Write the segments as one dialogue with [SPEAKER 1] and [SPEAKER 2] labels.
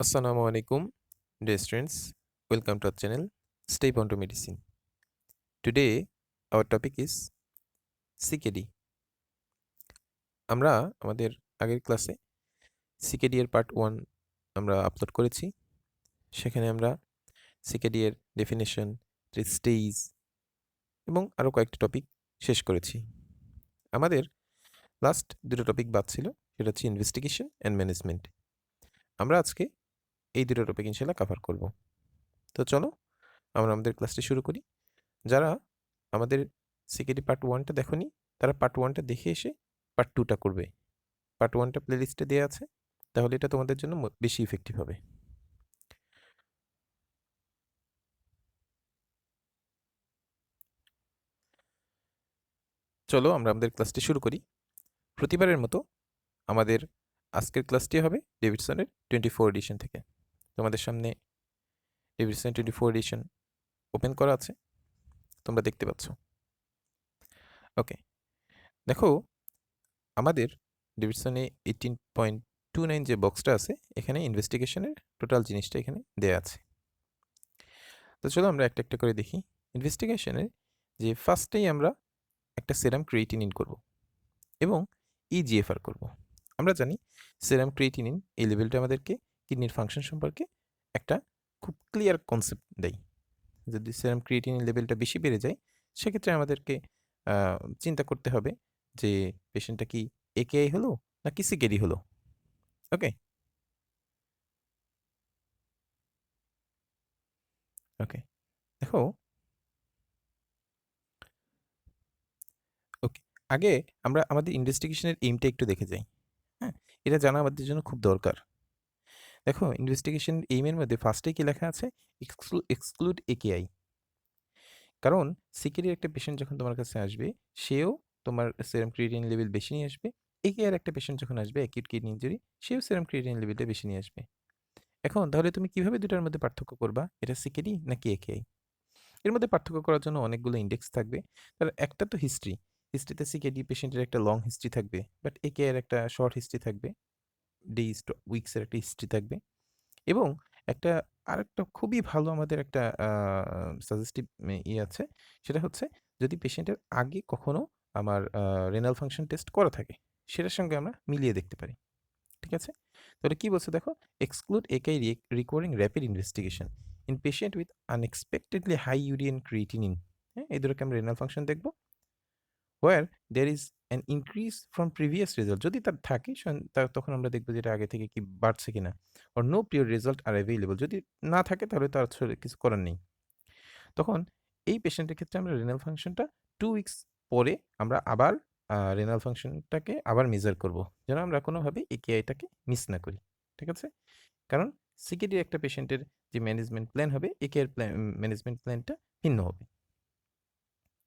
[SPEAKER 1] Assalamu alaikum, dear students. Welcome to our channel, Step on to Medicine. Today, our topic is CKD. আমরা আমাদের আগের ক্লাসে CKD এর part one আমরা upload করেছি সেখানে আমরা সিকেডি এর ডেফিনেশন স্টেজ এবং আরও কয়েকটি টপিক শেষ করেছি আমাদের লাস্ট দুটো টপিক বাদ ছিল সেটা হচ্ছে ইনভেস্টিগেশন অ্যান্ড ম্যানেজমেন্ট আমরা আজকে এই দুটো টপিক ইনশাল্লাহ কাভার করব। তো চলো, আমরা আমাদের ক্লাসটি শুরু করি। যারা আমাদের সিকেডি পার্ট ওয়ানটা দেখনি, তারা পার্ট ওয়ানটা দেখে এসে পার্ট টুটা করবে। পার্ট ওয়ানটা প্লেলিস্টে দেওয়া আছে, তাহলে এটা তোমাদের জন্য বেশি ইফেক্টিভ হবে। চলো, আমরা আমাদের ক্লাসটি শুরু করি। প্রতিবারের মতো আমাদের আজকের ক্লাসটি হবে ডেভিডসনের টোয়েন্টি ফোর এডিশন থেকে। তোমাদের সামনে Davidson twenty four edition open করা আছে। তোমরা দেখতে পাচ্ছ। ওকে দেখো, আমাদের ডেভিডসনে এইটিন পয়েন্ট টু নাইন যে বক্সটা আছে, এখানে ইনভেস্টিগেশনের টোটাল জিনিসটা এখানে দেয়া আছে। তো চলো আমরা একটা একটা করে দেখি। ইনভেস্টিগেশনের যে ফার্স্টেই আমরা একটা সেরাম ক্রিয়েটিনিন করব এবং ইজিএফআর করব। আমরা জানি সেরাম ক্রিয়েটিনিন এই লেভেলটা আমাদেরকে কিডনির ফাংশন সম্পর্কে একটা খুব ক্লিয়ার কনসেপ্ট দেয় যদি সেরাম ক্রিয়েটিনিন লেভেলটা বেশি বেড়ে যায়, সেক্ষেত্রে আমাদেরকে চিন্তা করতে হবে যে পেশেন্টটা কি একেআই হলো না নাকি সিকেডি হলো? ওকে ওকে দেখো ওকে আগে আমরা আমাদের ইনভেস্টিগেশনের এইমটা একটু দেখে যাই। হ্যাঁ এটা জানা আমাদের জন্য খুব দরকার। দেখো ইনভেস্টিগেশন এইমের মধ্যে ফার্স্টে কি লেখা আছে? এক্সক্লুড একেআই কারণ সিকেডির একটা পেশেন্ট যখন তোমার কাছে আসবে, সেও তোমার সেরাম ক্রিয়েটিন লেভেল বেশি নিয়ে আসবে। একেআর একটা পেশেন্ট যখন আসবে অ্যাকিউট কিডনি ইঞ্জুরি সেও সেরাম ক্রিয়েটিন লেভেলটা বেশি নিয়ে আসবে। এখন তাহলে তুমি কীভাবে দুটার মধ্যে পার্থক্য করবা? এটা সিকেডি নাকি একেআই এর মধ্যে পার্থক্য করার জন্য অনেকগুলো ইন্ডেক্স থাকবে। তার একটা তো হিস্ট্রি হিস্ট্রিতে সিকেডি পেশেন্টের একটা লং হিস্ট্রি থাকবে বাট একে এর একটা শর্ট হিস্ট্রি থাকবে। ডেইজ উইকসের একটা হিস্ট্রি থাকবে। এবং একটা আরেকটা খুবই ভালো আমাদের একটা সাজেস্টিভ ইয়ে আছে, সেটা হচ্ছে যদি পেশেন্টের আগে কখনো আমার রেনাল ফাংশন টেস্ট করা থাকে, সেটার সঙ্গে আমরা মিলিয়ে দেখতে পারি। ঠিক আছে? তাহলে কি বলছে দেখো? Exclude AKI requiring rapid investigation in patient with unexpectedly high ইউরিয়ান creatinine হ্যাঁ এই দুটোকে আমরা রেনাল ফাংশন দেখব। Where there is an increase from previous result যদি তার থাকে তখন আমরা দেখব যেটা আগে থেকে কি বাড়ছে কিনা আর no prior result are available যদি না থাকে, তাহলে তার কিছু করার নেই। তখন এই পেশেন্টের ক্ষেত্রে আমরা রেনাল ফাংশনটা টু উইকস পরে আমরা আবার রেনাল ফাংশনটাকে আবার মেজার করব, যেন আমরা কোনোভাবে একেআইটাকে মিস না করি। ঠিক আছে? কারণ সিকেডির একটা পেশেন্টের যে ম্যানেজমেন্ট প্ল্যান হবে একেআর প্ল্যান ম্যানেজমেন্ট প্ল্যানটা ভিন্ন হবে।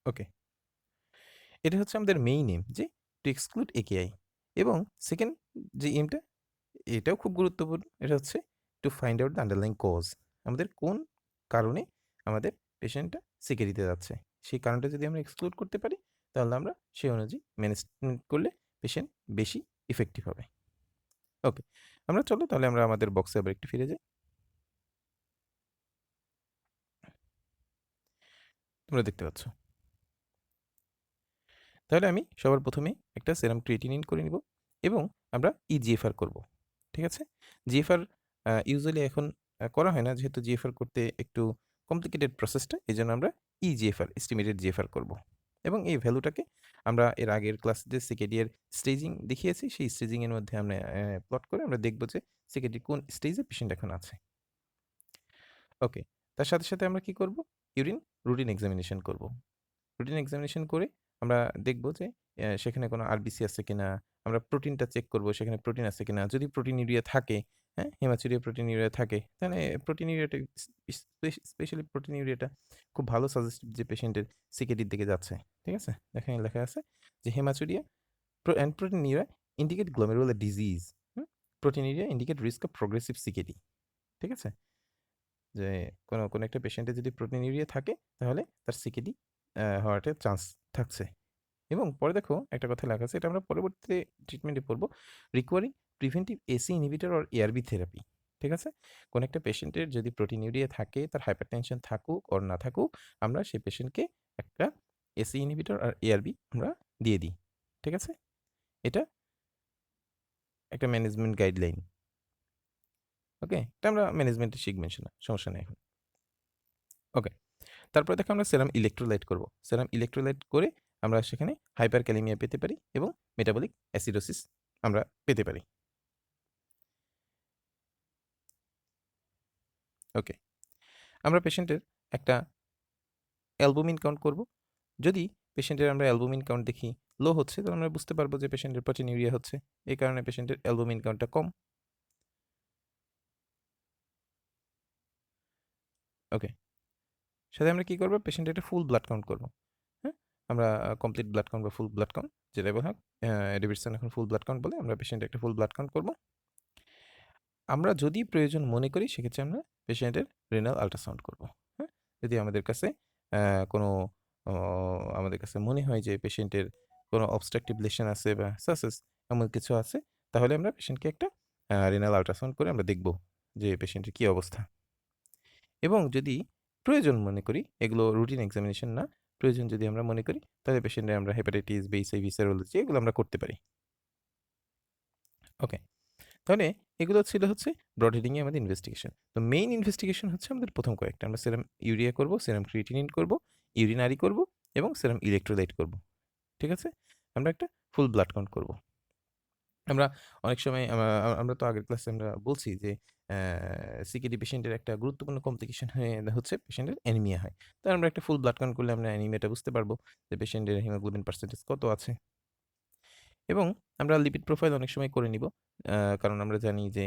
[SPEAKER 1] ওকে এটা হচ্ছে আমাদের মেইন এম যে টু এক্সক্লুড একেআই এবং সেকেন্ড যে এমটা এটাও খুব গুরুত্বপূর্ণ, এটা হচ্ছে to find out the underline cause আমাদের কোন কারণে আমাদের পেশেন্টটা সিকে দিতে যাচ্ছে। সেই কারণটা যদি আমরা এক্সক্লুড করতে পারি, তাহলে আমরা সেই অনুযায়ী ম্যানেজমেন্ট করলে পেশেন্ট বেশি ইফেক্টিভ হবে। ওকে আমরা চলো তাহলে আমরা আমাদের বক্সে আবার একটু ফিরে যাই। তোমরা দেখতে পাচ্ছ। তাহলে আমি সবার প্রথমে একটা সেরাম ক্রিয়েটিনিন করে নিব এবং আমরা ইজিএফআর করব, ঠিক আছে? জিএফআর ইউজুয়ালি এখন করা হয় না, যেহেতু জিএফআর করতে একটু কমপ্লিকেটেড প্রসেসটা এই জন্য আমরা ইজিএফআর এস্টিমেটেড জিএফআর করব। এবং এই ভ্যালুটাকে আমরা এর আগের ক্লাসে সিকেডিয়ার স্টেজিং দেখিয়েছি, সেই স্টেজিংয়ের মধ্যে আমরা প্লট করে আমরা দেখব যে সিকেডি কোন স্টেজে পেশেন্ট এখন আছে। ওকে তার সাথে সাথে আমরা কি করব? ইউরিন রুটিন এক্সামিনেশন করব। রুটিন এক্সামিনেশন করে আমরা দেখব যে সেখানে কোনো আরবিসি আছে কিনা, আমরা প্রোটিনটা চেক করব সেখানে প্রোটিন আছে কিনা। যদি প্রোটিন ইউরিয়া থাকে হ্যাঁ হেমাচুরিয়া প্রোটিন ইউরিয়া থাকে, তাহলে প্রোটিন ইউরিয়াটা স্পেশালি প্রোটিন ইউরিয়াটা খুব ভালো সাজেস্টিভ যে পেশেন্টের সিকেডির দিকে যাচ্ছে, ঠিক আছে? এখানে লেখা আছে যে, haematuria and proteinuria indicate glomerular disease proteinuria indicate risk of progressive CKD ঠিক আছে? যে, কোনো কোনো একটা পেশেন্টের যদি প্রোটিন ইউরিয়া থাকে, তাহলে তার সিকেডি হওয়াটার চান্স থাকছে। এবং পরে দেখো একটা কথা লেখা আছে, এটা আমরা পরবর্তীতে ট্রিটমেন্টে পড়ব। Requiring preventive ACE inhibitor or ARB therapy ঠিক আছে? কোনো একটা পেশেন্টের যদি প্রোটিনিউরিয়া থাকে, তার হাইপারটেনশন থাকুক ওর না থাকুক, আমরা সেই পেশেন্টকে একটা এসি ইনহিবিটর আর এআরবি আমরা দিয়ে দিই, ঠিক আছে? এটা একটা ম্যানেজমেন্ট গাইডলাইন ওকে এটা আমরা ম্যানেজমেন্টে শিখবেন সেটা সমস্যা নেই এখন ওকে তারপরে দেখো আমরা সেরাম ইলেকট্রোলাইট করব। সেরাম ইলেকট্রোলাইট করে আমরা সেখানে হাইপার ক্যালিমিয়া পেতে পারি এবং মেটাবলিক অ্যাসিডোসিস আমরা পেতে পারি। ওকে আমরা পেশেন্টের একটা অ্যালবুমিন কাউন্ট করব। যদি পেশেন্টের আমরা অ্যালবুমিন কাউন্ট দেখি লো হচ্ছে, তাহলে আমরা বুঝতে পারব যে পেশেন্টের প্রোটিনিউরিয়া হচ্ছে। এই কারণে পেশেন্টের অ্যালবুমিন কাউন্টটা কম। ওকে সাথে আমরা কী করব? পেশেন্টের একটা ফুল ব্লাড কাউন্ট করব। হ্যাঁ? আমরা কমপ্লিট ব্লাড কাউন্ট বা ফুল ব্লাড কাউন্ট যেটা বলা হয় ডেভিডসন এখন ফুল ব্লাড কাউন্ট বলে আমরা পেশেন্টের একটা ফুল ব্লাড কাউন্ট করব। আমরা যদি প্রয়োজন মনে করি, সেক্ষেত্রে আমরা পেশেন্টের রেনাল আল্ট্রাসাউন্ড করব। হ্যাঁ? যদি আমাদের কাছে কোনো আমাদের কাছে মনে হয় যে পেশেন্টের কোনো অবস্ট্রাকটিভ লেশন আছে বা সাসেস এমন কিছু আছে, তাহলে আমরা পেশেন্টকে একটা রেনাল আল্ট্রাসাউন্ড করে আমরা দেখব যে পেশেন্টের কী অবস্থা। এবং যদি প্রয়োজন মনে করি। এগুলো রুটিন এক্সামিনেশন না। প্রয়োজন যদি আমরা মনে করি, তাহলে পেশেন্টের আমরা হেপাটাইটিস বেইসাই ভিসারোলজি এগুলো আমরা করতে পারি। ওকে তাহলে এগুলো ছিল হচ্ছে ব্রড হেডিংয়ে আমাদের ইনভেস্টিগেশন তো মেইন ইনভেস্টিগেশন হচ্ছে আমাদের প্রথম কয়েকটা। আমরা সেরাম ইউরিয়া করব সেরাম ক্রিটিনিন করব ইউরিনারি করব এবং সেরাম ইলেকট্রোলাইট করব। ঠিক আছে? আমরা একটা ফুল ব্লাড কাউন্ট করব। আমরা অনেক সময় আমরা তো আগের ক্লাসে আমরা বলছি যে সিকেডি পেশেন্টের একটা গুরুত্বপূর্ণ কমপ্লিকেশন হয়ে হচ্ছে পেশেন্টের অ্যানিমিয়া হয়। তো আমরা একটা ফুল ব্লাড কাউন্ট করলে আমরা অ্যানিমিয়াটা বুঝতে পারব যে পেশেন্টের হিমোগ্লোবিন পার্সেন্টেজ কত আছে। এবং আমরা লিপিড প্রোফাইল অনেক সময় করে নিব কারণ আমরা জানি যে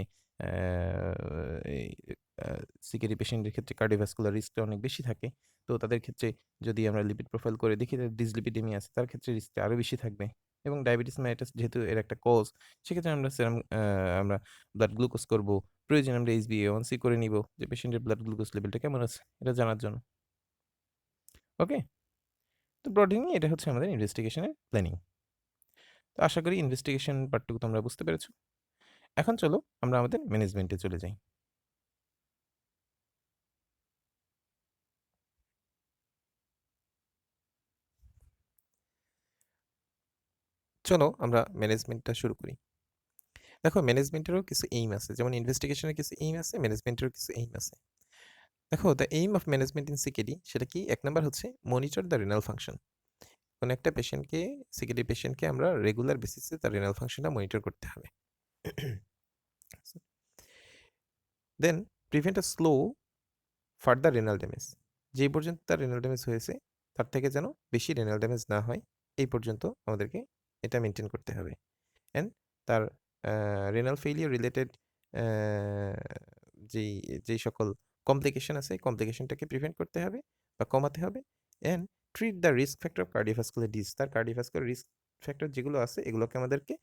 [SPEAKER 1] সিকেরি পেশেন্টের ক্ষেত্রে কার্ডিওভাস্কুলার রিস্কটা অনেক বেশি থাকে। তো তাদের ক্ষেত্রে যদি আমরা লিপিড প্রোফাইল করে দেখি ডিসলিপিডেমি আছে, তার ক্ষেত্রে রিস্কটা আরও বেশি থাকবে। এবং ডায়াবেটিস মাইটাস যেহেতু এর একটা কজ সেক্ষেত্রে আমরা সেরাম আমরা ব্লাড গ্লুকোজ করব, প্রয়োজন আমরা এইচ বি ওয়ান সি করে নিব যে পেশেন্টের ব্লাড গ্লুকোজ লেভেলটা কেমন আছে, এটা জানার জন্য। ওকে তো ব্রডিং এটা হচ্ছে আমাদের ইনভেস্টিগেশনের প্ল্যানিং তো আশা করি ইনভেস্টিগেশন পার্টটুকু তোমরা বুঝতে পেরেছ। এখন চলো আমরা আমাদের ম্যানেজমেন্টে চলে যাই। চলো আমরা ম্যানেজমেন্টটা শুরু করি। দেখো ম্যানেজমেন্টেরও কিছু এইম আছে, যেমন ইনভেস্টিগেশনের কিছু এইম আছে ম্যানেজমেন্টেরও কিছু এইম আছে। দেখো the aim of management in CKD সেটা কি? এক নম্বর হচ্ছে মনিটর দ্য রেনাল ফাংশন কোনো একটা পেশেন্টকে সিকেডি পেশেন্টকে আমরা রেগুলার বেসিসে তার রেনাল ফাংশনটা মনিটর করতে হবে। Then prevent a slow further renal damage যেই পর্যন্ত তার রেনাল ড্যামেজ হয়েছে, তার থেকে যেন বেশি রেনাল ড্যামেজ না হয়, এই পর্যন্ত আমাদেরকে এটা মেনটেন করতে হবে। অ্যান্ড তার রেনাল ফেইলিয়ার রিলেটেড যেই যেই সকল কমপ্লিকেশন আছে কমপ্লিকেশনটাকে প্রিভেন্ট করতে হবে বা কমাতে হবে। And treat the risk factor of cardiovascular disease তার কার্ডিওভাস্কুলার রিস্ক ফ্যাক্টর যেগুলো আছে, এগুলোকে আমাদেরকে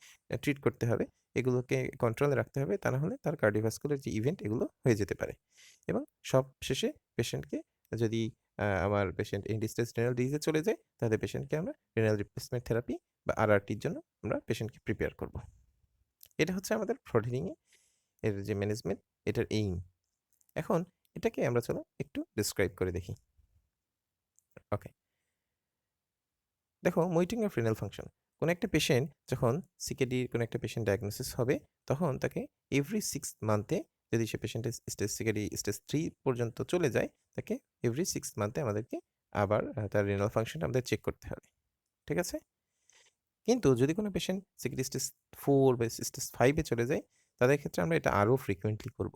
[SPEAKER 1] ট্রিট করতে হবে। এগুলোকে কন্ট্রোলে রাখতে হবে, তা না হলে তার কার্ডিওভাস্কুলার যে ইভেন্ট এগুলো হয়ে যেতে পারে। এবং সব শেষে পেশেন্টকে যদি আমার পেশেন্ট এন্ডিস্টেজ রেনাল ডিজিজে চলে যায়, তাহলে পেশেন্টকে আমরা রেনাল রিপ্লেসমেন্ট থেরাপি বা আর আরআরটির জন্য আমরা পেশেন্টকে প্রিপেয়ার করব। এটা হচ্ছে আমাদের ফ্রড ফ্রডিনিংয়ে এর যে ম্যানেজমেন্ট এটার এইম এখন এটাকে আমরা চলো একটু ডিসক্রাইব করে দেখি। ওকে দেখো মইটিং অফ রিনাল ফাংশন কোনো একটা পেশেন্ট যখন সিকেডির কোনো একটা পেশেন্ট ডায়াগনোসিস হবে, তখন তাকে এভরি সিক্স মান্থে যদি সে পেশেন্টের স্টেজ সিকেডি স্টেজ থ্রি পর্যন্ত চলে যায়, তাকে এভরি সিক্স মান্থে আমাদেরকে আবার তার রেনাল ফাংশনটা আমাদের চেক করতে হবে। ঠিক আছে? কিন্তু যদি কোনো পেশেন্ট সিকেডি স্টেজ ফোর বা স্টেজ ফাইভে চলে যায়, তাদের ক্ষেত্রে আমরা এটা আরও ফ্রিকুয়েন্টলি করব।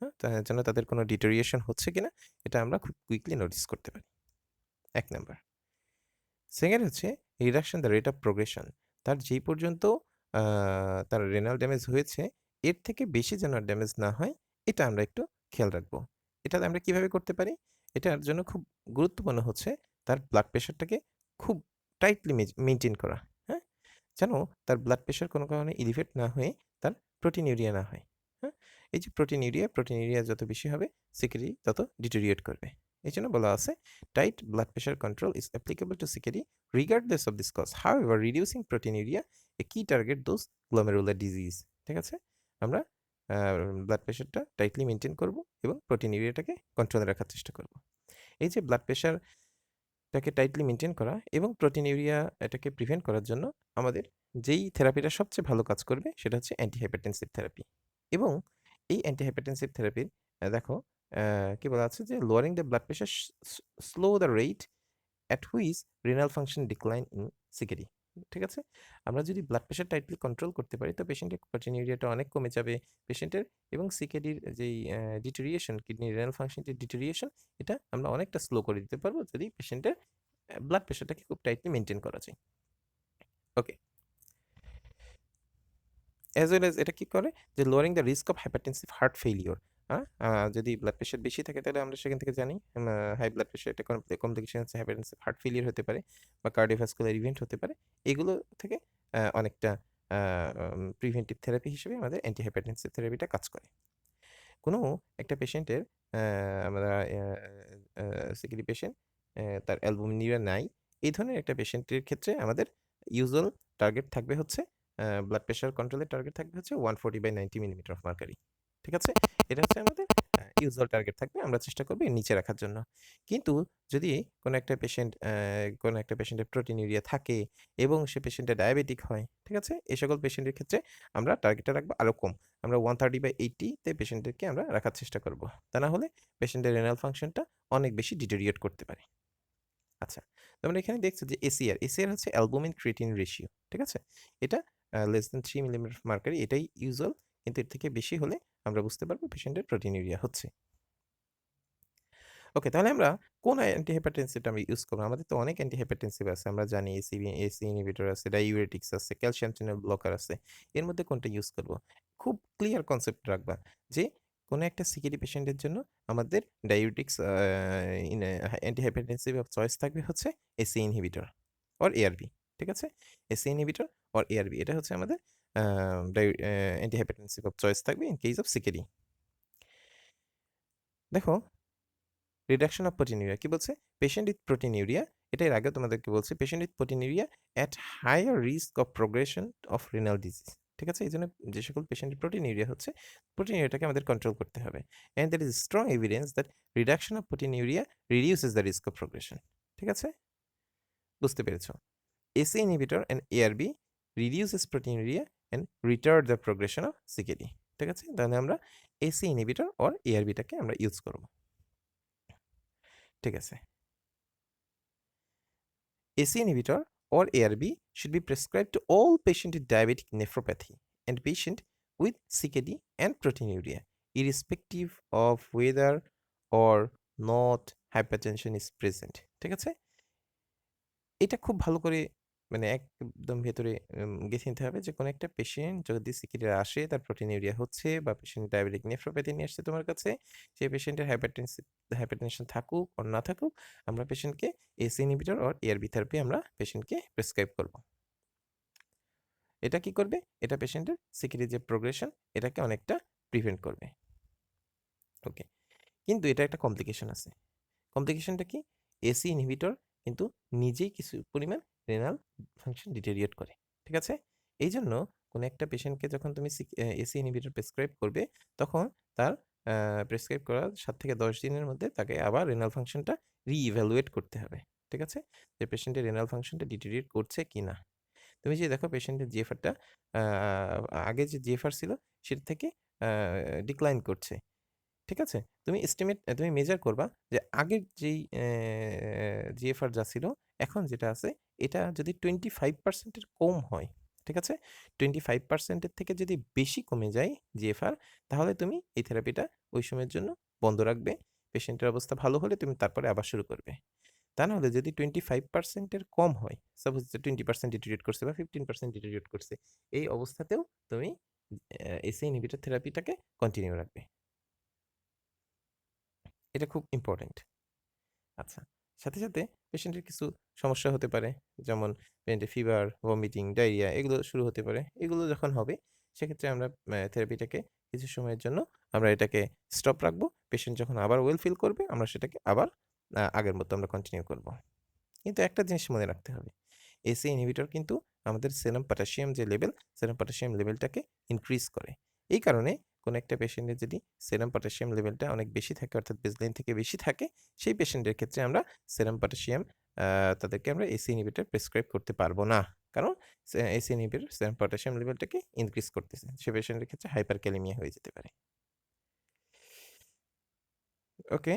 [SPEAKER 1] হ্যাঁ যেন তাদের কোনো ডিটোরিয়েশন হচ্ছে কিনা, এটা আমরা খুব কুইকলি নোটিস করতে পারি। এক নাম্বার সেকেন্ড হচ্ছে reduction the rate of progression তার যেই পর্যন্ত তার রেনাল ড্যামেজ হয়েছে, এর থেকে বেশি যেন ড্যামেজ না হয়, এটা আমরা একটু খেয়াল রাখব। এটা আমরা কীভাবে করতে পারি? এটার জন্য খুব গুরুত্বপূর্ণ হচ্ছে তার ব্লাড প্রেশারটাকে খুব টাইটলি মেনটেন করা। যেন তার ব্লাড প্রেশার কোনো কারণে ইলিভেট না হয়ে তার প্রোটিন ইউরিয়া না হয়। হ্যাঁ? এই যে প্রোটিন ইউরিয়া প্রোটিন ইউরিয়া যত বেশি হবে সিকিউরি তত ডিটোরিয়েট করবে। এই জন্য বলা আছে tight blood pressure control is applicable to CKD regardless of this cause however reducing proteinuria a key target those glomerular disease ঠিক আছে? আমরা ব্লাড প্রেশারটা টাইটলি মেনটেন করব এবং প্রোটিনিউরিয়াটাকে কন্ট্রোলে রাখার চেষ্টা করব। এই যে ব্লাড প্রেশারটাকে টাইটলি মেনটেন করা এবং প্রোটিন ইউরিয়া এটাকে প্রিভেন্ট করার জন্য আমাদের যেই থেরাপিটা সবচেয়ে ভালো কাজ করবে সেটা হচ্ছে অ্যান্টিহাইপারটেনসিভ থেরাপি এবং এই অ্যান্টিহাইপারটেনসিভ থেরাপির দেখো কি বলা আছে যে lowering the blood pressure slow the rate at which renal function decline in CKD ঠিক আছে? আমরা যদি ব্লাড প্রেশার টাইটলি কন্ট্রোল করতে পারি, তো পেশেন্টের প্রোটিনিউরিয়াটা অনেক কমে যাবে। পেশেন্টের এবং সিকেডির যেই ডিটেরিয়েশন কিডনি রেনাল ফাংশনের ডিটেরিয়েশন এটা আমরা অনেকটা স্লো করে দিতে পারব যদি পেশেন্টের ব্লাড প্রেশারটাকে খুব টাইটলি মেনটেন করা যায়। ওকে অ্যাজ ওয়েল এজ এটা কি করে? যে lowering the risk of hypertensive heart failure যদি ব্লাড প্রেশার বেশি থাকে তাহলে আমরা সেখান থেকে জানি হাই ব্লাড প্রেশার এটা কমপ্লিকেশন হচ্ছে হাইপারটেনসিভ হার্ট ফেলিয়ার হতে পারে বা কার্ডিওভাস্কুলার ইভেন্ট হতে পারে। এগুলো থেকে অনেকটা প্রিভেন্টিভ থেরাপি হিসেবে আমাদের অ্যান্টি হাইপারটেনসিভ থেরাপিটা কাজ করে। কোনো একটা পেশেন্টের আমরা সিকিরি পেশেন্ট তার অ্যালবুমিনিয়া নাই। এই ধরনের একটা পেশেন্টের ক্ষেত্রে আমাদের ইউজুয়াল টার্গেট থাকবে হচ্ছে ব্লাড প্রেশার কন্ট্রোলের টার্গেট থাকবে হচ্ছে one forty by ninety millimetre of mercury ঠিক আছে? এটা হচ্ছে আমাদের ইউজুয়াল টার্গেট থাকবে, আমরা চেষ্টা করব নিচে রাখার জন্য। কিন্তু যদি কোনো একটা পেশেন্ট কোনো একটা পেশেন্টের প্রোটিনিউরিয়া থাকে এবং সে পেশেন্টের ডায়াবেটিক হয়, ঠিক আছে? এই সকল পেশেন্টের ক্ষেত্রে আমরা টার্গেটটা রাখব আরও কম। আমরা ওয়ান থার্টি বাই এইটিতে পেশেন্টদেরকে আমরা রাখার চেষ্টা করব। তা না হলে পেশেন্টের রেনাল ফাংশনটা অনেক বেশি ডিটেরিয়েট করতে পারে। আচ্ছা তোমরা এখানে দেখছ যে এসিআর এসিআর হচ্ছে অ্যালবুমিন ক্রিটিন রেশিও ঠিক আছে? এটা less than three millimetre mercury এটাই ইউজুয়াল কিন্তু এর থেকে বেশি হলে আমরা বুঝতে পারব পেশেন্টের প্রোটিনিউরিয়া হচ্ছে। ওকে তাহলে আমরা কোন অ্যান্টিহাইপারটেনসিভটা আমরা ইউজ করব? আমাদের তো অনেক অ্যান্টিহাইপারটেনসিভ আছে। আমরা জানি এসি এসি ইনহিবিটর আছে ডাইউরেটিক্স আছে ক্যালসিয়াম চ্যানেল ব্লকার আছে। এর মধ্যে কোনটা ইউজ করব? খুব ক্লিয়ার কনসেপ্ট রাখবা যে কোনো একটা সিকিডি পেশেন্টের জন্য আমাদের ডাইউরেটিক্স অ্যান্টিহাইপারটেনসিভ অফ চয়েস থাকবে হচ্ছে এসি ইনহিবিটর অর এআরবি ঠিক আছে? এসি ইনহিবিটর অর এআরবি এটা হচ্ছে আমাদের অ্যান্টিহাইপারটেনসিভ অফ চয়েস থাকবে ইন কেস অফ সিকেডি দেখো রিডাকশন অফ প্রোটিনিউরিয়া কি বলছে পেশেন্ট উইথ প্রোটিনিউরিয়া এটা এর আগে তোমাদেরকে বলছে patient with proteinuria at higher risk of progression of renal disease ঠিক আছে? এই জন্য যে সকল পেশেন্টের প্রোটিনিউরিয়া হচ্ছে প্রোটিনিউরিয়াটাকে আমাদের কন্ট্রোল করতে হবে। And there is strong evidence that reduction of proteinuria reduces the risk of progression ঠিক আছে? বুঝতে পেরেছ? ACE inhibitor and ARB reduces proteinuria and retard the progression of CKD ঠিক আছে তাহলে আমরা এসি ইনহিবিটর অর এআরবিটাকে আমরা ইউজ করব ঠিক আছে ACE inhibitor or ARB should be prescribed to all patients with diabetic nephropathy and patient with CKD and proteinuria, irrespective of whether or not hypertension is present. ঠিক আছে এটা খুব ভালো করে মানে একদম ভেতরে গেঁথে নিতে হবে যে, কোনো একটা পেশেন্ট যদি সিকিডে আসে, তার প্রোটিনিউরিয়া হচ্ছে বা পেশেন্ট ডায়াবেটিক নেফ্রোপ্যাথি নিয়ে আসছে তোমার কাছে, সেই পেশেন্টের হাইপারটেনসিভ হাইপারটেনশন থাকুক আর না থাকুক, আমরা পেশেন্টকে এসি ইনহিবিটর আর এআরবি থেরাপি আমরা পেশেন্টকে প্রেসক্রাইব করব। এটা কি করবে? এটা পেশেন্টের সিকিডের যে প্রোগ্রেশন এটাকে অনেকটা প্রিভেন্ট করবে। ওকে কিন্তু এটা একটা কমপ্লিকেশন আছে। কমপ্লিকেশনটা কি? এসি ইনহিবিটর কিন্তু নিজেই কিছু পরিমাণ রেনাল ফাংশন ডিটেরিয়েট করে, ঠিক আছে? এই জন্য কোনো একটা পেশেন্টকে যখন তুমি এসি ইনহিবিটর প্রেসক্রাইব করবে, তখন তার প্রেসক্রাইব করার সাত থেকে দশ দিনের মধ্যে তাকে আবার রেনাল ফাংশনটা রিইভ্যালুয়েট করতে হবে, ঠিক আছে? যে পেশেন্টের রেনাল ফাংশনটা ডিটেরিয়েট করছে কি না? তুমি যে দেখো পেশেন্টের জিএফআরটা আগে যে জিএফআর ছিল, সেটা থেকে ডিক্লাইন করছে। ঠিক আছে? তুমি এস্টিমেট তুমি মেজার করবা যে আগের যেই জিএফআর যা ছিল, এখন যেটা আছে, এটা যদি টোয়েন্টি ফাইভ পার্সেন্টের কম হয়, ঠিক আছে? টোয়েন্টি ফাইভ পার্সেন্টের থেকে যদি বেশি কমে যায় জিএফআর তাহলে তুমি এই থেরাপিটা ওই সময়ের জন্য বন্ধ রাখবে পেশেন্টের অবস্থা ভালো হলে তুমি তারপরে আবার শুরু করবে। তা নাহলে যদি টোয়েন্টি ফাইভ পার্সেন্টের কম হয় সাপোজ টোয়েন্টি পার্সেন্ট ডিটেরিয়েট করছে বা ফিফটিন পার্সেন্ট ডিটেরিয়েট করছে, এই অবস্থাতেও তুমি এসি ইনহিবিটর থেরাপিটাকে কন্টিনিউ রাখবে। এটা খুব ইম্পর্টেন্ট আচ্ছা সাথে সাথে পেশেন্টের কিছু সমস্যা হতে পারে, যেমন পেশেন্টের ফিভার ভমিটিং ডায়রিয়া এগুলো শুরু হতে পারে। এগুলো যখন হবে, সেক্ষেত্রে আমরা থেরাপিটাকে কিছু সময়ের জন্য আমরা এটাকে স্টপ রাখব। পেশেন্ট যখন আবার ওয়েল ফিল করবে, আমরা সেটাকে আবার আগের মতো আমরা কন্টিনিউ করব। কিন্তু একটা জিনিস মনে রাখতে হবে এসি ইনহিবিটর কিন্তু আমাদের সেরাম পটাশিয়াম যে লেভেল সেরাম পটাশিয়াম লেভেলটাকে ইনক্রিজ করে। এই কারণে কোনো একটা পেশেন্টের যদি সেরাম পটাশিয়াম লেভেলটা অনেক বেশি থাকে, অর্থাৎ বেসলাইন থেকে বেশি থাকে, সেই পেশেন্টের ক্ষেত্রে আমরা সেরাম পটাশিয়াম তাদেরকে আমরা এসি ইনহিবিটর প্রেসক্রাইব করতে পারব না। কারণ এসি ইনহিবিটর সেরাম পটাশিয়াম লেভেলটাকে ইনক্রিজ করতেছে। সে পেশেন্টের ক্ষেত্রে হাইপার ক্যালিমিয়া হয়ে যেতে পারে। ওকে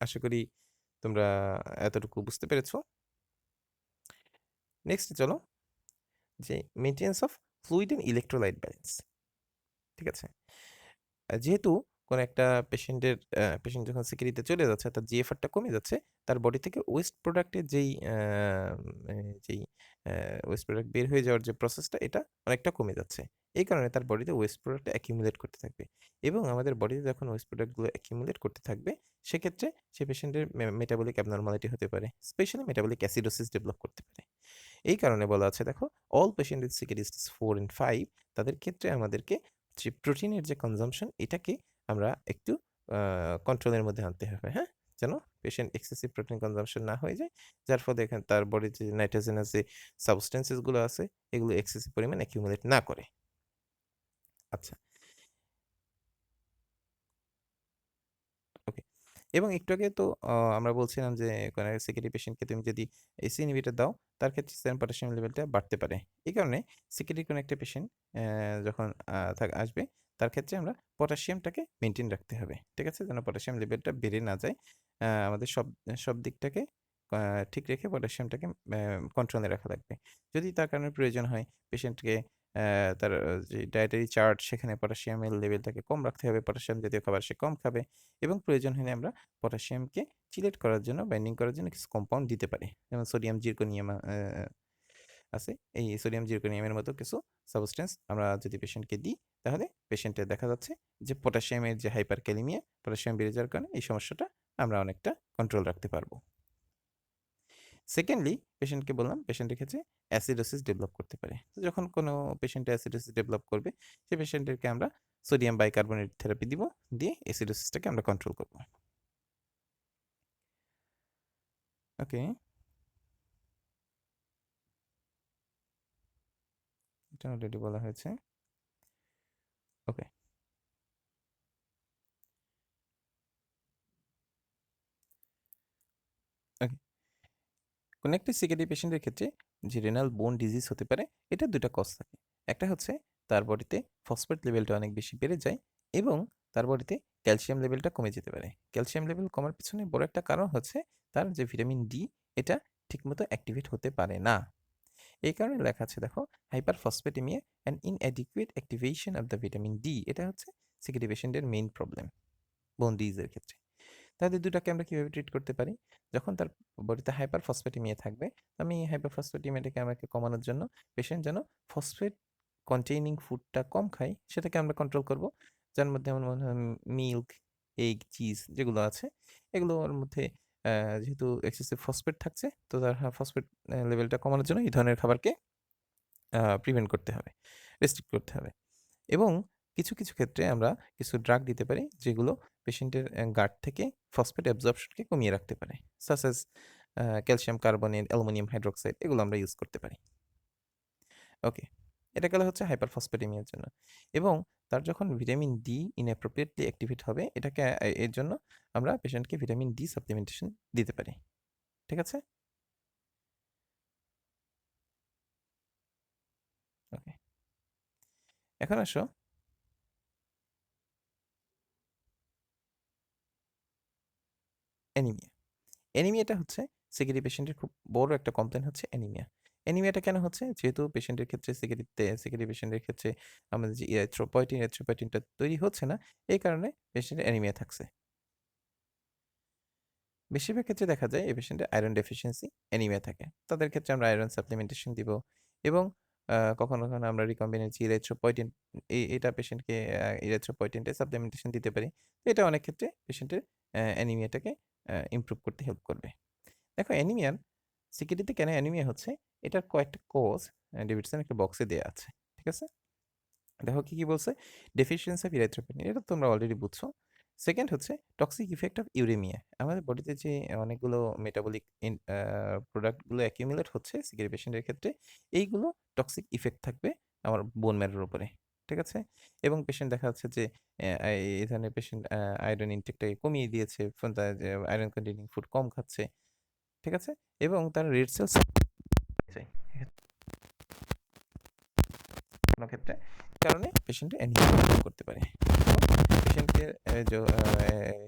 [SPEAKER 1] আশা করি তোমরা এতটুকু বুঝতে পেরেছ। নেক্সট চলো, যে maintenance of fluid and electrolyte balance ঠিক আছে? যেহেতু কোনো একটা পেশেন্টের পেশেন্ট যখন সিকিউরিতে চলে যাচ্ছে, তার জিএফআরটা কমে যাচ্ছে, তার বডি থেকে ওয়েস্ট প্রোডাক্টের যেই যেই ওয়েস্ট প্রোডাক্ট বের হয়ে যাওয়ার যে প্রসেসটা এটা অনেকটা কমে যাচ্ছে। এই কারণে তার বডিতে ওয়েস্ট প্রোডাক্ট অ্যাকিমুলেট করতে থাকবে এবং আমাদের বডিতে যখন ওয়েস্ট প্রোডাক্টগুলো অ্যাকিমুলেট করতে থাকবে, সেক্ষেত্রে সে পেশেন্টের মেটাবলিক অ্যাবনর্মালিটি হতে পারে স্পেশালি মেটাবলিক অ্যাসিডোসিস ডেভেলপ করতে পারে। কারণে বলা আছে, দেখো অল পেশেন্ট উইথ সিকিউরিটিস ফোর অ্যান্ড ফাইভ তাদের ক্ষেত্রে আমাদেরকে যে প্রোটিনের যে কনজামশন এটাকে আমরা একটু কন্ট্রোলের মধ্যে আনতে হবে হ্যাঁ? যেন পেশেন্ট এক্সেসিভ প্রোটিন কনজামশন না হয়ে যায়, যার ফলে এখানে, তার বডির যে নাইট্রোজেনাস যে সাবস্টেন্সেসগুলো আছে, এগুলো এক্সেসিভ পরিমাণ অ্যাকিউমুলেট না করে। আচ্ছা ওকে এবং একটু আগে তো আমরা বলছিলাম যে, কোনো সিকিউরিটি পেশেন্টকে তুমি যদি এসি ইনহিবিটর দাও, তার ক্ষেত্রে সেম পটাশিয়াম লেভেলটা বাড়তে পারে। এই কারণে সিকিউরিটি কোনো একটা পেশেন্ট যখন আসবে, তার ক্ষেত্রে আমরা পটাশিয়ামটাকে মেনটেন রাখতে হবে, ঠিক আছে? যেন পটাশিয়াম লেভেলটা বেড়ে না যায় আমাদের সব সব দিকটাকে ঠিক রেখে পটাশিয়ামটাকে কন্ট্রোলে রাখা লাগবে। যদি তার কারণে প্রয়োজন হয় পেশেন্টকে তার যে ডায়েটারি চার্ট সেখানে পটাশিয়ামের লেভেলটাকে কম রাখতে হবে। পটাশিয়াম জাতীয় খাবার সে কম খাবে এবং প্রয়োজন হলে আমরা পটাশিয়ামকে চিলেট করার জন্য বাইন্ডিং করার জন্য কিছু কম্পাউন্ড দিতে পারি। যেমন সোডিয়াম জিরকোনিয়াম আছে। এই সোডিয়াম জিরকোনিয়ামের মতো কিছু সাবস্টেন্স আমরা যদি পেশেন্টকে দিই, তাহলে পেশেন্টের দেখা যাচ্ছে যে পটাশিয়ামের যে হাইপার ক্যালিমিয়া পটাশিয়াম বেড়ে যাওয়ার কারণে এই সমস্যাটা আমরা অনেকটা কন্ট্রোল রাখতে পারব। সেকেন্ডলি পেশেন্টকে বললাম পেশেন্টের ক্ষেত্রে অ্যাসিডোসিস ডেভেলপ করতে পারে। যখন কোনো পেশেন্ট অ্যাসিডোসিস ডেভেলপ করবে, সেই পেশেন্টেরকে আমরা সোডিয়াম বাইকার্বনেট থেরাপি দিব, দিয়ে অ্যাসিডোসিসটাকে আমরা কন্ট্রোল করব। ওকে এটা অলরেডি বলা হয়েছে ওকে ওকে কোনো একটি সিকেডি পেশেন্টের ক্ষেত্রে যে রেনাল বোন ডিজিজ হতে পারে, এটা দুটা কজ থাকে। একটা হচ্ছে তার বডিতে ফসফেট লেভেলটা অনেক বেশি বেড়ে যায় এবং তার বডিতে ক্যালসিয়াম লেভেলটা কমে যেতে পারে। ক্যালসিয়াম লেভেল কমার পিছনে বড় একটা কারণ হচ্ছে তার যে ভিটামিন ডি এটা ঠিকমতো অ্যাক্টিভেট হতে পারে না। এই কারণে লেখা আছে, দেখো hyperphosphataemia and inadequate activation of the vitamin D এটা হচ্ছে সিকিডি পেশেন্টের মেইন প্রবলেম বোন ডিজের ক্ষেত্রে। তাদের দুটাকে আমরা কীভাবে ট্রিট করতে পারি? যখন তার বডিতে হাইপার ফসফেটিমিয়া থাকবে, আমি এই হাইপার ফসফেটিমিয়াটাকে আমাকে কমানোর জন্য পেশেন্ট যেন ফসফেট কন্টেইনিং ফুডটা কম খায়, সেটাকে আমরা কন্ট্রোল করব। যার মধ্যে আমার মনে হয় মিল্ক এগ চিজ যেগুলো আছে এগুলোর মধ্যে যেহেতু এক্সেসিভ ফসফেট থাকছে, তো তার ফসফেট লেভেলটা কমানোর জন্য এই ধরনের খাবারকে প্রিভেন্ট করতে হবে রেস্ট্রিক্ট করতে হবে। এবং কিছু কিছু ক্ষেত্রে আমরা কিছু ড্রাগ দিতে পারি, যেগুলো পেশেন্টের গার্ড থেকে ফসফেট অ্যাবজর্পশনকে কমিয়ে রাখতে পারে। Such as calcium carbonate, aluminium hydroxide, এগুলো আমরা ইউজ করতে পারি। ওকে এটা গেলে হচ্ছে হাইপার ফসফেটেমিয়ার জন্য। এবং তার যখন ভিটামিন ডি ইনঅ্যাপ্রোপ্রিয়েটলি অ্যাক্টিভেট হবে, এটাকে এর জন্য আমরা পেশেন্টকে ভিটামিন ডি সাপ্লিমেন্টেশন দিতে পারি। ঠিক আছে? ওকে এখন আসো অ্যানিমিয়া। অ্যানিমিয়াটা হচ্ছে সিকিউরিটি পেশেন্টের খুব বড় একটা কমপ্লেন হচ্ছে অ্যানিমিয়া। অ্যানিমিয়াটা কেন হচ্ছে? যেহেতু পেশেন্টের ক্ষেত্রে সিকিউরিটিতে, সিকিউরিটি পেশেন্টের ক্ষেত্রে আমাদের যে ইরেথ্রোপয়টিন ইরেথ্রোপয়টিনটা তৈরি হচ্ছে না, এই কারণে পেশেন্টের অ্যানিমিয়া থাকছে। বেশিরভাগ ক্ষেত্রে দেখা যায় এই পেশেন্টের আয়রন ডেফিসিয়েন্সি অ্যানিমিয়া থাকে। তাদের ক্ষেত্রে আমরা আয়রন সাপ্লিমেন্টেশন দিব এবং কখনো কখনো আমরা রিকম্বিনেন্ট এই এটা পেশেন্টকে ইরেথ্রোপয়টিনটা সাপ্লিমেন্টেশন দিতে পারি। এটা অনেক ক্ষেত্রে পেশেন্টের অ্যানিমিয়াটাকে ইমপ্রুভ করতে হেল্প করবে। দেখো অ্যানিমিয়ার সিকিউরিটিতে কেন অ্যানিমিয়া হচ্ছে? এটার কয়েকটা কোজ ডেভিডসন একটা বক্সে দেওয়া আছে, ঠিক আছে? দেখো কি, কী বলছে? ডেফিসিয়েন্সি অফ ইরাইথ্রোপেনিন এটা তোমরা অলরেডি বুঝছ। সেকেন্ড হচ্ছে টক্সিক ইফেক্ট অফ ইউরেমিয়া আমাদের বডিতে যে অনেকগুলো মেটাবলিক প্রোডাক্টগুলো অ্যাকিউমুলেট হচ্ছে সিকিউরিটি পেশেন্টের ক্ষেত্রে, এইগুলো টক্সিক ইফেক্ট থাকবে আমার বোন ম্যারের উপরে। ঠিক আছে? এবং পেশেন্ট দেখা যাচ্ছে যে এই ধরনের পেশেন্ট আয়রন ইনটেকটাকে কমিয়ে দিয়েছে আয়রন কন্টেনিং ফুড কম খাচ্ছে, ঠিক আছে? এবং তার রেড সেলস কোনো ক্ষেত্রে কারণে পেশেন্টে করতে পারে। পেশেন্টকে যে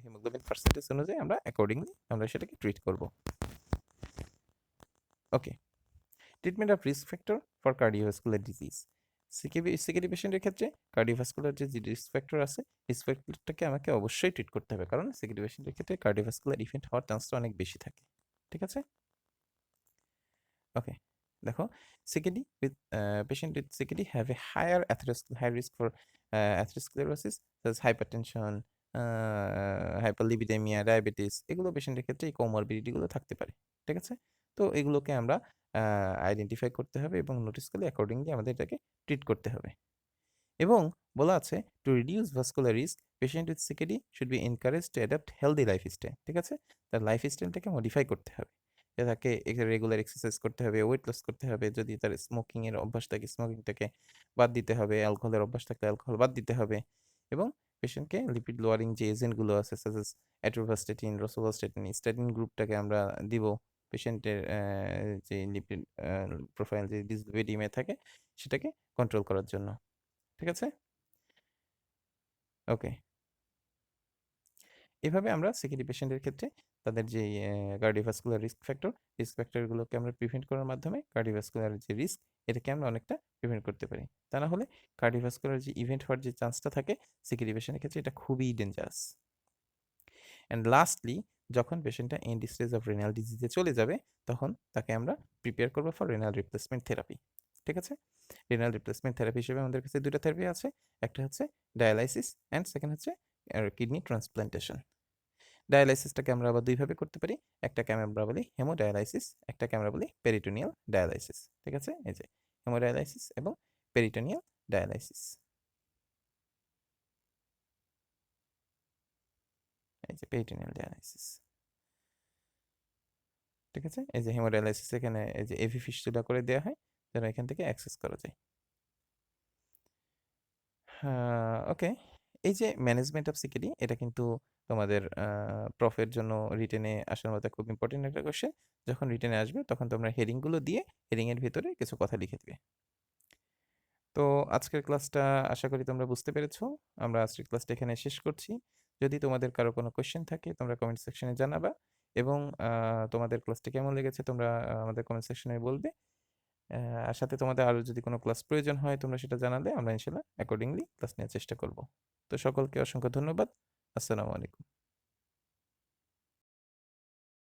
[SPEAKER 1] হিমোগ্লোবিন পার্সেন্টেজ অনুযায়ী আমরা অ্যাকর্ডিংলি আমরা সেটাকে ট্রিট করব। Okay treatment of risk factor for cardiovascular disease CKD CKD পেশেন্টের ক্ষেত্রে কার্ডিওভাস্কুলার যে রিস্ক ফ্যাক্টর আছে রিস্ক ফ্যাক্টরটাকে আমাকে অবশ্যই ট্রিট করতে হবে। কারণ সিকেডি পেশেন্টের ক্ষেত্রে কার্ডিওভাস্কুলার ইভেন্ট হওয়ার চান্সটা অনেক বেশি থাকে। ঠিক আছে? ওকে দেখো CKD with patient with CKD have a higher high risk for atherosclerosis hypertension hyperlipidaemia diabetes এগুলো পেশেন্টের ক্ষেত্রে এই কোমরবিডিটিগুলো থাকতে পারে। ঠিক আছে? তো এগুলোকে আমরা আইডেন্টিফাই করতে হবে এবং নোটিস করলে অ্যাকর্ডিংলি আমাদের এটাকে ট্রিট করতে হবে। এবং বলা আছে to reduce vascular risk patient with CKD should be encourage to adapt healthy lifestyle ঠিক আছে? তার লাইফ স্টাইলটাকে মডিফাই করতে হবে। তাকে রেগুলার এক্সারসাইজ করতে হবে ওয়েট লস করতে হবে, যদি তার স্মোকিংয়ের অভ্যাস থাকে স্মোকিংটাকে বাদ দিতে হবে অ্যালকোহলের অভ্যাস থাকলে অ্যালকোহল বাদ দিতে হবে। এবং পেশেন্টকে লিপিড লোয়ারিং যে এজেন্টগুলো আছে সাজেস অ্যাট্রোভাস্টেটিন রসোভাস্টেটিন স্ট্যাটিন গ্রুপটাকে আমরা দিব। পেশেন্টের যে লিপিড প্রোফাইল যে ডিসলিপিডিমে থাকে, সেটাকে কন্ট্রোল করার জন্য। ঠিক আছে? ওকে। এভাবে আমরা সিকিডি পেশেন্টের ক্ষেত্রে তাদের যে কার্ডিওভাস্কুলার রিস্ক ফ্যাক্টর রিস্ক ফ্যাক্টরগুলোকে আমরা প্রিভেন্ট করার মাধ্যমে কার্ডিওভাস্কুলার যে রিস্ক এটাকে আমরা অনেকটা প্রিভেন্ট করতে পারি। তা না হলে কার্ডিওভাস্কুলার যে ইভেন্ট হওয়ার যে চান্সটা থাকে সিকিডি পেশেন্টের ক্ষেত্রে এটা খুবই ডেঞ্জারাস অ্যান্ড লাস্টলি যখন পেশেন্টটা এন্ড স্টেজ অফ রেনাল ডিজিজে চলে যাবে, তখন তাকে আমরা প্রিপেয়ার করব ফর রেনাল রিপ্লেসমেন্ট থেরাপি ঠিক আছে? রেনাল রিপ্লেসমেন্ট থেরাপি হিসেবে আমাদের কাছে দুটো থেরাপি আছে। একটা হচ্ছে ডায়ালাইসিস অ্যান্ড সেকেন্ড হচ্ছে কিডনি ট্রান্সপ্লান্টেশন ডায়ালাইসিসটাকে আমরা আবার দুইভাবে করতে পারি। একটাকে আমরা বলি হেমোডায়ালাইসিস একটাকে আমরা বলি পেরিটোনিয়াল ডায়ালাইসিস ঠিক আছে? এই যে হেমোডায়ালাইসিস এবং পেরিটোনিয়াল ডায়ালাইসিস এই যে পেরিটোনিয়াল ডায়ালাইসিস ঠিক আছে এই যে হেমোডায়ালাইসিস এখানে এই যে এভি ফিস্টুলা করে দেওয়া হয় যেন এখান থেকে অ্যাক্সেস করা যায় ওকে এই যে ম্যানেজমেন্ট অফ সিকিডি এটা কিন্তু তোমাদের প্রফের জন্য রিটেনে আসার মতো খুব ইম্পর্টেন্ট একটা কোশ্চেন যখন রিটেনে আসবে তখন তোমরা হেডিংগুলো দিয়ে হেডিংয়ের ভিতরে কিছু কথা লিখে দিবে তো আজকের ক্লাসটা আশা করি তোমরা বুঝতে পেরেছ আমরা আজকের ক্লাসটা এখানে শেষ করছি যদি তোমাদের কারও কোনো কোয়েশ্চেন থাকে, তোমরা কমেন্ট সেকশনে জানাবা এবং তোমাদের ক্লাসটি কেমন লেগেছে তোমরা আমাদের কমেন্ট সেকশনে বলবে। আর সাথে তোমাদের আরও যদি কোনো ক্লাস প্রয়োজন হয়, তোমরা সেটা জানালে আমরা ইনশাল্লাহ অ্যাকর্ডিংলি ক্লাস নেওয়ার চেষ্টা করব। তো সকলকে অসংখ্য ধন্যবাদ। আসসালামু আলাইকুম।